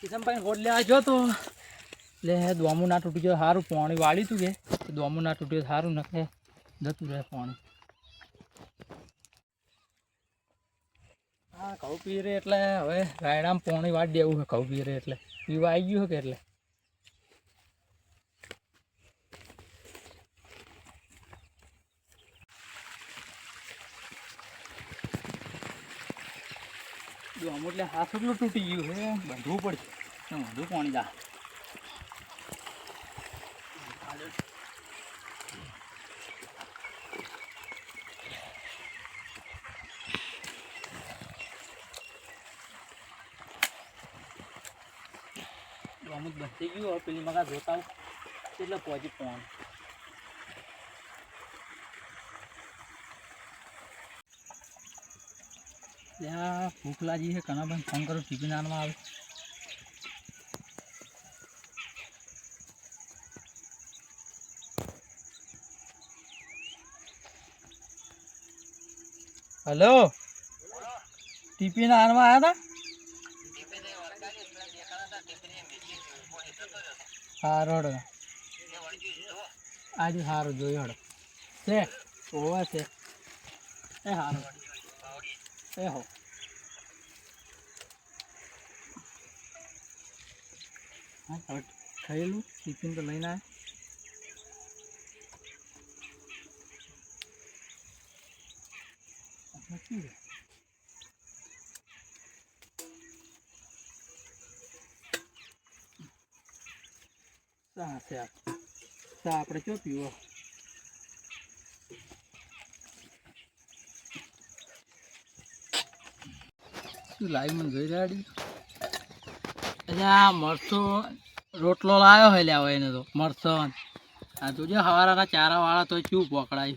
કિશનભાઈ હોડ લેવા જો તો. એટલે દોમું ના તૂટી ગયો સારું પાણી વાળી તું કે. દોમું ના તૂટ્યું સારું નખે જતું રહે પાણી. હા, ઘઉં પીરે એટલે, હવે રાયડામાં પાણી વાળી દેવું છે, ઘઉં પીરે એટલે. પીવા આવી ગયું છે કે એટલે? દોમું એટલે હાથ એટલું તૂટી ગયું છે. બાંધવું પડશે. બધું પાણી જા. અમુક બંધી ગયું. હવે પેલી મગા આવું. એટલે પહોંચી ફોન ત્યાં ભૂખ લાગી છે કનાભાઈ ફોન કરો ટિફિન આનમાં આવે. હલો? ટિફિન આનમાં આવ્યા હતા? સારું હડો આજે સારું જોયું હડો. છે ઓવા છે. એ સારું એ હો. ટિફિન તો લઈને આવે છે? ચા આપણે ચો પીવો? લાવી મને જોઈ એટલે આ મરચો રોટલો લાવ્યો હોય લ્યા એને તો, મરચો. આ જોજે હવારાના ચારા વાળા તો ચૂ પકડાય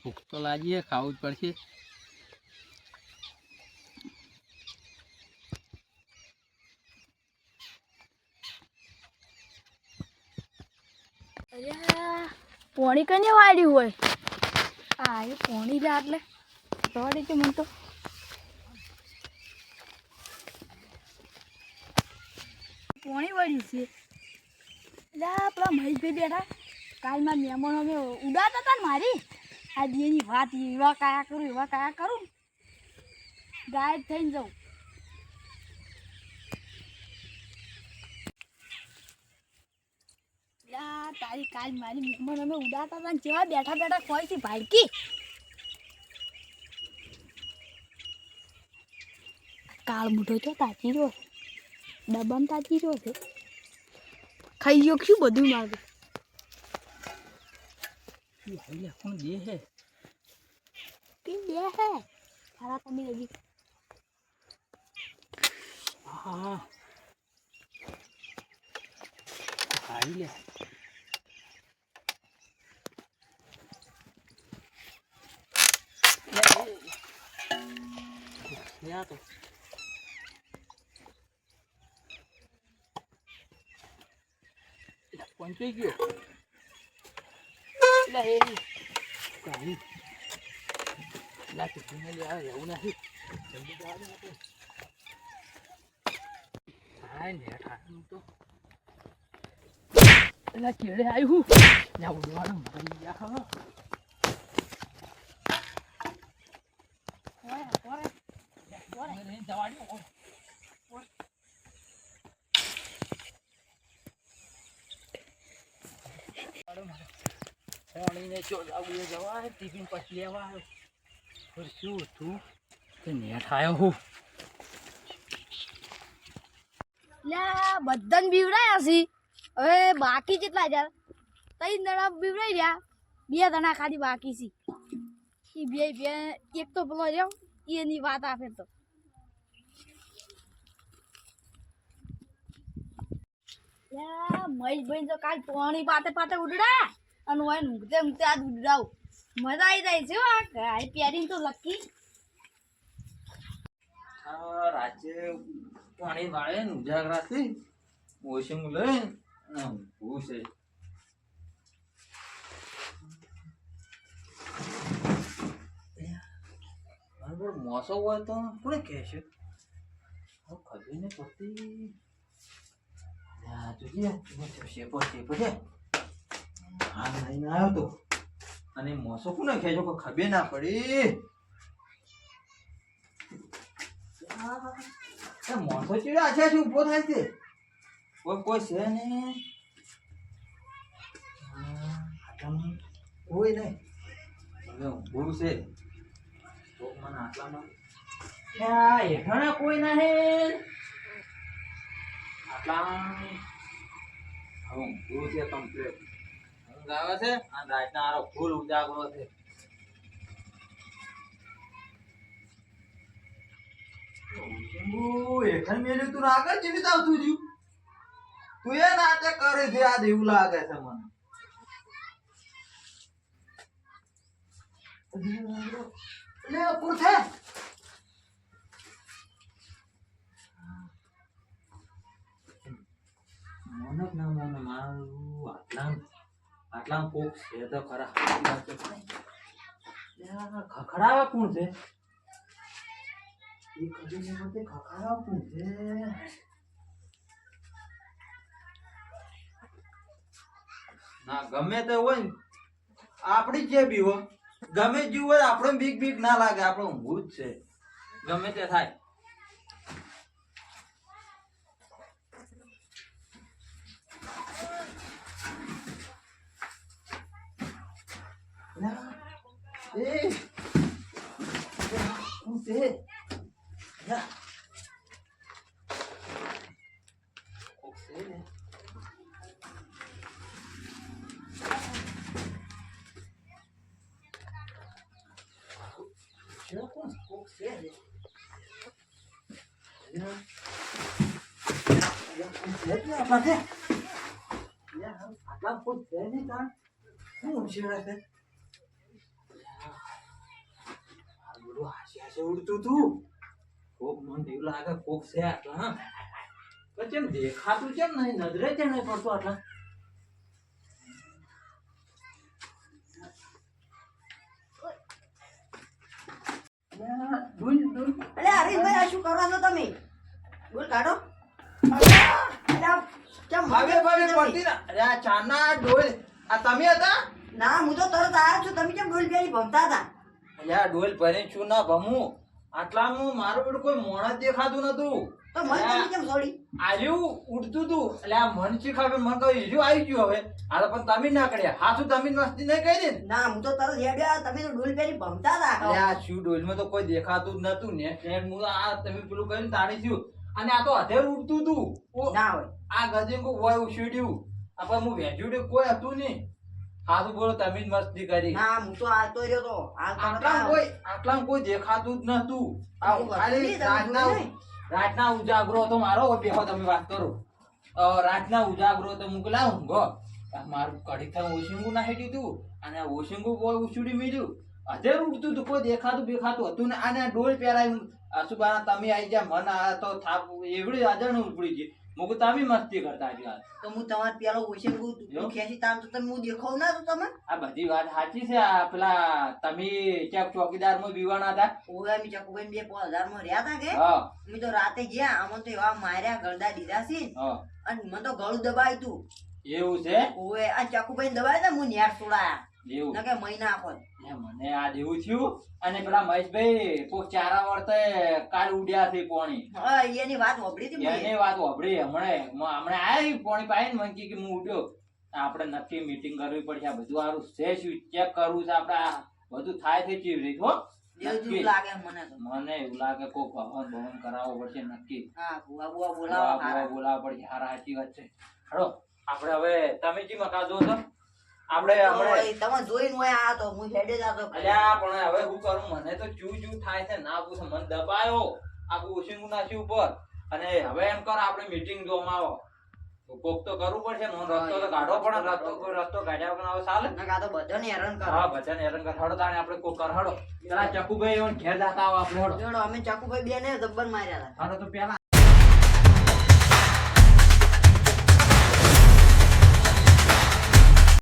ભૂખ તો લાગીએ ખાવું જ પડશે. પોણી કને વાળ્યું હોય? આ એ પોણી જા એટલે. છે મને તો. પોણી વળ્યું છે. એટલે આ પેલા મહેશભાઈ બેઠા. કાલ મારા મહેમાનો અમે ઉડાતા હતા ને મારી. આ દેની વાત એવા કયા કરું, એવા કયા કરું. ગાયબ થઈને જાઉં. તારી કાલ મારી મહેમાન અમે ઉડાતા હતા ને જેવા બેઠા બેઠા ખોઈથી ભાડકી કાળ મોટો તો તાચી રહ્યો. ડબ્બામાં તાજી રહ્યો છે. ખાઈ ગયો શું બધું માગે? કોણ દે હે? કેમ દે હે સારા તમે લગી હા. ખાઈ લે લે પંચાઈ ગયો. એટલે હે કાઢી. લા ટિફિન લઈ આવે એવું નથી. જલ્દી જવા દે હાય ને ઠાનું તો. એલા કેળે આવ્યું લ્યા ઉડવાનું મરી ગયા હા. પાણીને ચોદાવું જવા, ટિફિન પછી લેવા. આવ્યો પણ શું હતું? તે નેટ આવ્યો હું. બધાને બીવડાયા છે. હવે બાકી કેટલા હજાર ત્રણ દડા બીવડાઈ રહ્યા. બે દડા ખાલી બાકી છે. એ બે બે, એક તો પેલો રહ્યો, એની વાત આપે તો. મહેશભાઈ તો કાલ પાણી પાતે પાતે ઉડડા અને હોય ઊંઘતે ઊંઘતે આજ ઉડડાવ મજા આવી જાય છે આ ગાય પ્યારી તો લકી. રાજે પાણી વાળે ને ઉજાગરાથી વોશિંગ લઈ બરાબર મોસો હોય તો કોને કહે છે ખબર ને પડતી. આ પછી શેપો શેપો નહીં આવ્યો અને મોસો કોને ખેંચો કોઈ ખબે ના પડી? મોસો ચીડા છે ઊભો થાય છે? કોઈ કોઈ છે ને? આટલામાં કોઈ નહીં. હવે ઊંઘું છે. તો મને આટલામાં હેઠાણા કોઈ નહીં. આટલામાં હવે ઊંઘું છે કમ્પ્લીટ ઊંઘ આવે છે? અને રાતના આરો ફૂલ ઉજાગરો છે. શંભુ, મેલ્યું તું આગળ ચીડી આવતું રહ્યું તું એ નાટક કરે છે આ એવું લાગે છે મને. લે પૂછે મોનક ના મોન મારું આટલા આટલા કોક છે તો ખરા. ખખડાવે કોણ છે? ના ગમે તે હોય ને, આપણી જે બી હોય. ગમે જે હોય આપણે બીક બીક ના લાગે. આપણું ભૂત છે. ગમે તે થાય. એ શું છે ના. કોક છે ને. છે કોણ? કોક છે ને. ના. યા, કોક છે જ ને આપણા તે. યા, આટલા કોક બધું હાસ્ય હાસ્ય ઉડતું તું. કોક મન એવું લાગે કોક છે આટલા હા. પણ કેમ દેખાતું કેમ નહીં? નજરે કેમ નહીં પડતું આટલા. અરે હરીશભાઈ આ શું કરો છો તમે? બોલ કાઢો. કેમ ભાગે પડતી ના. અરે આ ચાના ડોલ આ તમે હતા? ના હું તો તરત આવ્યો છું. તમે કેમ ડોલ બેરી ભમતા હતા? અરે આ ડોલ ભરી છું ના ભમું. આટલામાં મારું પેલું કોઈ મોણ દેખાતું નતું. તો મન તમે કેમ છોડી આલ્યું ઉડતું તું. એટલે આ મન શીખાવે મન કહ્યું હીરું આવી ગયું હવે. આ પણ તમે ના કર્યા. હા શું તમે મસ્તી નહીં કરી ને? ના હું તો તરત હેડ્યા. તમે તો ડોલ બેરી ભમતા અરે હતા આ શું ડોલમાં તો કોઈ દેખાતું જ નતું. ને ફ્રેન્ડ હું આ તમે પેલું કરીને તાણી થયું. અને આ તો અધેર ઉડતું તું. ના હોય. આ ગજે કો હોય ઉછળ્યું આપણે હું વેચ્યું કોઈ હતું નહીં. હાથું બોલો તમે જ મસ્તી કરી. ના હું તો આતો રહ્યો તો. આટલા. કોઈ આટલા કોઈ દેખાતું જ નતું. આ ખાલી રાતના? રાતના ઉજાગરો તો મારો. બેહો તમે વાત કરો. રાતના ઉજાગરો તો મુકલા ઊંઘો મારું કડી થયું ઓશિંગું ના હેડ્યું તું અને ઓશિંગુ બોય કોઈ ઉછળી મળ્યું અધેર ઉડતું તું કોઈ દેખાતું બેખાતું હતું ને. આને ડોલ પહેરાયું. આસુબાના તમે આવી ગયા મન આ તો થાપ એવડી અજણ ઉપડી ગઈ. મુકુ તમે મસ્તી કરતા આજકાલ તો હું તમાર પેલો ઓશન એવું? ખેંચી તામ તો તમે હું દેખાવ ના તો તમે આ બધી વાત સાચી છે આ પેલા તમે ચેક ચોકીદારમાં બીવાના હતા? ઓવે મી ચકુભાઈ બે પાંચ હજારમાં રહ્યા હતા કે? હા. અમે તો રાતે ગયા આમાં તો એવા માર્યા ગળદા દીધા છે હા. અને મને તો ગળું દબાય તું. એવું છે? ઓવે આ ચકુભાઈ દબાય ને હું ન્યાર છોડાયા એવું. ના કે મહિના આખો મને આ જેવું થયું અને પેલા મહેશભાઈ કોક ચારા વર્તે કાલ ઉડ્યા છે પોણી. હા એની વાત હતી એની વાત હોભળી. હમણે હમણે આયા પોણી પાઈને મને કી કે હું ઉડ્યો. આપણે નક્કી મીટિંગ કરવી પડશે આ બધું આરું છે શું? ચેક કરવું છે આપણે. બધું થાય છે કેવી રીતે હો? એવું લાગે મને એવું લાગે કોક ભવન ભવન કરાવવો પડશે નક્કી. હા બુઆ બુઆ બોલાવા બોલાવો હારા. બોલાવા પડશે હારા સાચી વાત છે. હળો. આપણે હવે તમે જી મકા છો? આપણે તમે જોઈને હોય આ તો હું હેડે જ આતો અલ્યા પણ હવે શું કરું? મને તો ચૂ ચૂ થાય છે. ના પૂછે. મને દબાયો. નાખ્યું ઉપર. અને હવે એમ કરો આપણે મીટિંગ જોવામાં તો કોક તો કરવું પડશે. ને રસ્તો તો કાઢવો પડે. રસ્તો કોઈ રસ્તો કાઢ્યા વગર આવે ચાલે. નકા આ તો બધાને હેરાન કરો. હા બધાને હેરાન કર. હળો તાણે આપણે કોક કર હળો પેલા ચકુભાઈ એવન ઘેર જાતા આવો આપણે હળો. અમે ચકુભાઈ બે ને જબ્બર માર્યા હતા. હાલો તો પેલા